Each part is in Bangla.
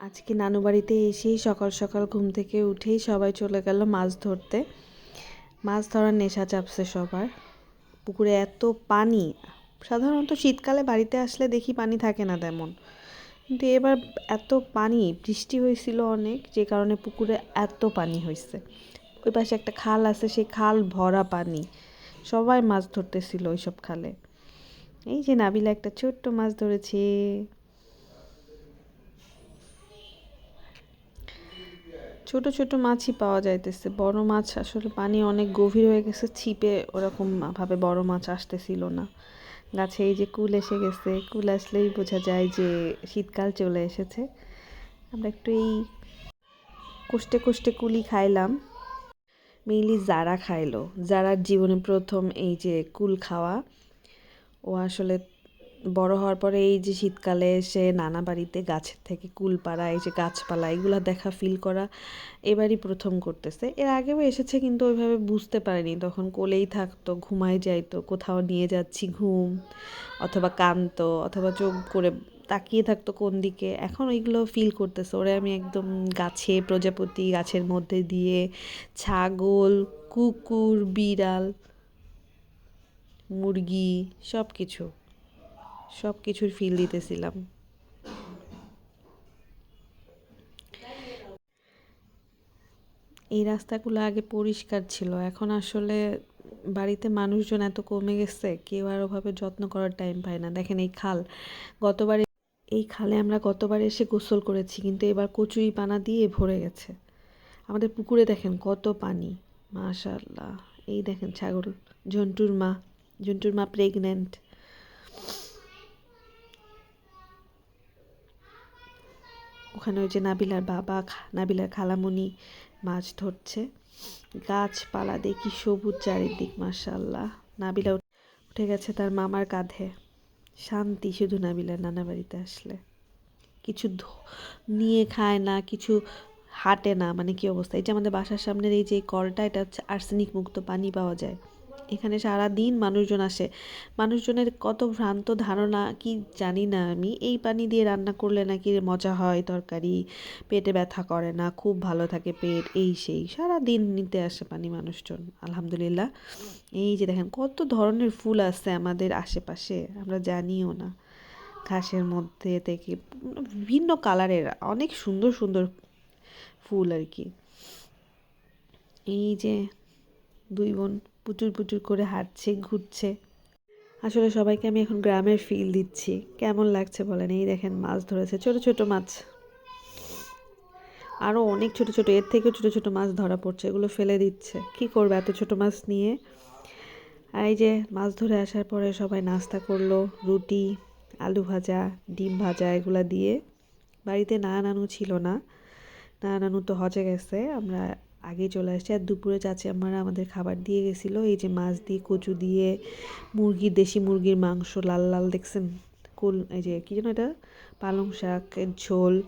আজকে নানু বাড়িতে এসেই সকাল সকাল ঘুম থেকে উঠেই সবাই চলে গেল মাছ ধরতে। মাছ ধরার নেশা চাপছে সবার। পুকুরে এত পানি। সাধারণত শীতকালে বাড়িতে আসলে দেখি পানি থাকে না তেমন। কিন্তু এবার এত পানি, বৃষ্টি হয়েছিল অনেক, যে কারণে পুকুরে এত পানি হয়েছে। ওই পাশে একটা খাল আছে, সেই খাল ভরা পানি। সবাই মাছ ধরতেছিল ওইসব খালে। এই যে নাবিলা, একটা ছোট্ট মাছ ধরেছে। ছোট ছোট মাছই পাওয়া যাইতেছে। বড় মাছ আসলে পানি অনেক গভীর হয়ে গেছে, ছিপে ওরকম ভাবে বড় মাছ আসতেছিল না। গাছে এই যে কুল এসে গেছে, কুল আসলেই বোঝা যায় যে শীতকাল চলে এসেছে। আমরা একটু এই কষ্টে কষ্টে কুলি খাইলাম। মেইনলি যারা খাইলো যারার জীবনে প্রথম এই যে কুল খাওয়া, ও আসলে বড় হওয়ার পরে এই যে শীতকালে এসে নানা বাড়িতে গাছের থেকে কুল পাড়া, এই যে গাছপালা, এগুলো দেখা ফিল করা এবারই প্রথম করতেছে। এর আগেও এসেছে কিন্তু ওইভাবে বুঝতে পারেনি। তখন কোলেই থাকতো, ঘুমায় যাইতো, কোথাও নিয়ে যাচ্ছি, ঘুম অথবা কানতো অথবা চোখ করে তাকিয়ে থাকতো কোন দিকে। এখন ওইগুলো ফিল করতেছে। ওরে আমি একদম গাছে প্রজাপতি, গাছের মধ্যে দিয়ে ছাগল, কুকুর, বিড়াল, মুরগি সব কিছু সব কিছুর ফিল দিতেছিলাম। এই রাস্তাগুলো আগে পরিষ্কার ছিল, এখন আসলে বাড়িতে মানুষজন এত কমে গেছে, কেউ আর ওভাবে যত্ন করার টাইম পায় না। দেখেন এই খাল, গতবারে, এই খালে আমরা গতবার এসে গোসল করেছি, কিন্তু এবার কচুরি পানা দিয়ে ভরে গেছে। আমাদের পুকুরে দেখেন কত পানি মাশাল্লাহ এই দেখেন ছাগল ঝন্টুর মা ঝন্টুর মা প্রেগনেন্ট ওখানে ওই যে নাবিলার বাবা নাবিলার খালামুনি মাছ ধরছে। গাছপালা দেখি সবুজ চারিদিক মাসাল্লাহ নাবিলা উঠে গেছে তার মামার কাঁধে। শান্তি, শুধু নাবিলার নানা বাড়িতে আসলে। কিছু নিয়ে খায় না, কিছু হাঁটে না মানে কি অবস্থা? এই যে আমাদের বাসার সামনের এই যে কলটা, এটা হচ্ছে আর্সেনিক মুক্ত পানি পাওয়া যায়। এখানে সারা দিন মানুষজন আসে। মানুষজনের কত ভ্রান্ত ধারণা, কি জানি না আমি। এই পানি দিয়ে রান্না করলে নাকি মজা হয়, তরকারি, পেটে ব্যথা করে না, খুব ভালো থাকে পেট, এই সেই। সারা দিন নিতে আসে পানি মানুষজন, আলহামদুলিল্লাহ। এই যে দেখেন, কত ধরনের ফুল আছে আমাদের আশেপাশে, আমরা জানিও না। ঘাসের মধ্যে থেকে বিভিন্ন কালারের, অনেক সুন্দর সুন্দর ফুল আর কি। এই যে দুই বোন পুচুর পুচুর করে হাঁটছে, ঘুরছে। আসলে সবাইকে আমি এখন গ্রামের ফিল দিচ্ছি। কেমন লাগছে বলেন? এই দেখেন মাছ ধরেছে, ছোট ছোট মাছ। আরও অনেক ছোট ছোট, এর থেকেও ছোট ছোট মাছ ধরা পড়ছে, এগুলো ফেলে দিচ্ছে। কি করবে এত ছোট মাছ নিয়ে? আর এই যে মাছ ধরে আসার পরে সবাই নাস্তা করল, রুটি, আলু ভাজা, ডিম ভাজা এগুলা দিয়ে। বাড়িতে না নানু ছিল না না নানু তো হজে গেছে, আমরা আগে চলে আসছে। আর দুপুরে চাচি আমরা আমাদের খাবার দিয়ে গেছিল। এই যে মাছ দিয়ে কচু দিয়ে মুরগির দেশি মুরগির মাংস, লাল লাল দেখছেন? কুল, এই যে কী যেন এটা? পালং শাকের ঝোল,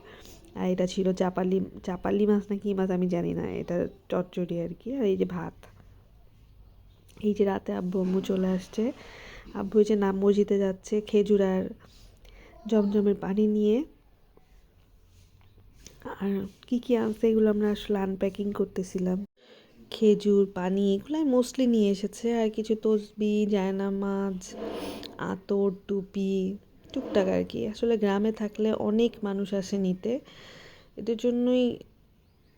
আর এটা ছিল চাপালি চাপালি মাছ না কি মাছ আমি জানি না। এটা চচ্চড়ি আর কি। আর এই যে ভাত। এই যে রাতে আব্বু আম্মু চলে আসছে। আব্বু যে নাম মসজিদে যাচ্ছে, খেজুর আর জমজমের পানি নিয়ে। আর কী কী আনছে এগুলো আমরা আসলে আনপ্যাকিং করতেছিলাম। খেজুর, পানি, এগুলাই মোস্টলি নিয়ে এসেছে। আর কিছু তসবি জায়নামাজ আতর, টুপি, টুকটাক আর কি। আসলে গ্রামে থাকলে অনেক মানুষ আসে নিতে। এদের জন্যই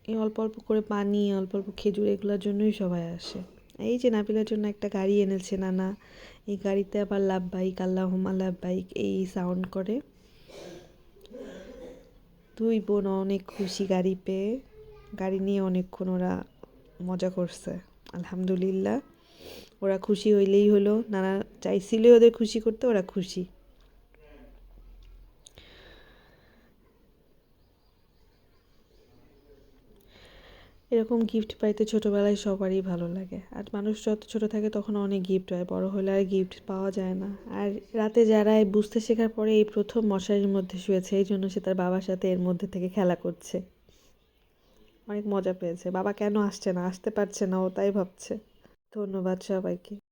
এই অল্প অল্প করে পানি, অল্প অল্প খেজুর এগুলোর জন্যই সবাই আসে। এই যে নাপিলার জন্য একটা গাড়ি এনেছে নানা। এই গাড়িতে আবার love bike Allah love bike এই সাউন্ড করে। দুই বোন অনেক খুশি গাড়ি পেয়ে। গাড়ি নিয়ে অনেকক্ষণ ওরা মজা করছে, আলহামদুলিল্লাহ। ওরা খুশি হইলেই হলো, নানা চাইছিলই ওদের খুশি করতে, ওরা খুশি। এরকম গিফট পাইতে ছোটোবেলায় সবারই ভালো লাগে। আর মানুষ যত ছোটো থাকে তখন অনেক গিফট হয়, বড় হলে আর গিফট পাওয়া যায় না। আর রাতে যারা বুঝতে শেখার পরে এই প্রথম মশারির মধ্যে শুয়েছে, এই জন্য সে তার বাবার সাথে এর মধ্যে থেকে খেলা করছে। অনেক মজা পেয়েছে। বাবা কেন আসছে না? আসতে পারছে না, ও তাই ভাবছে। ধন্যবাদ সবাইকে।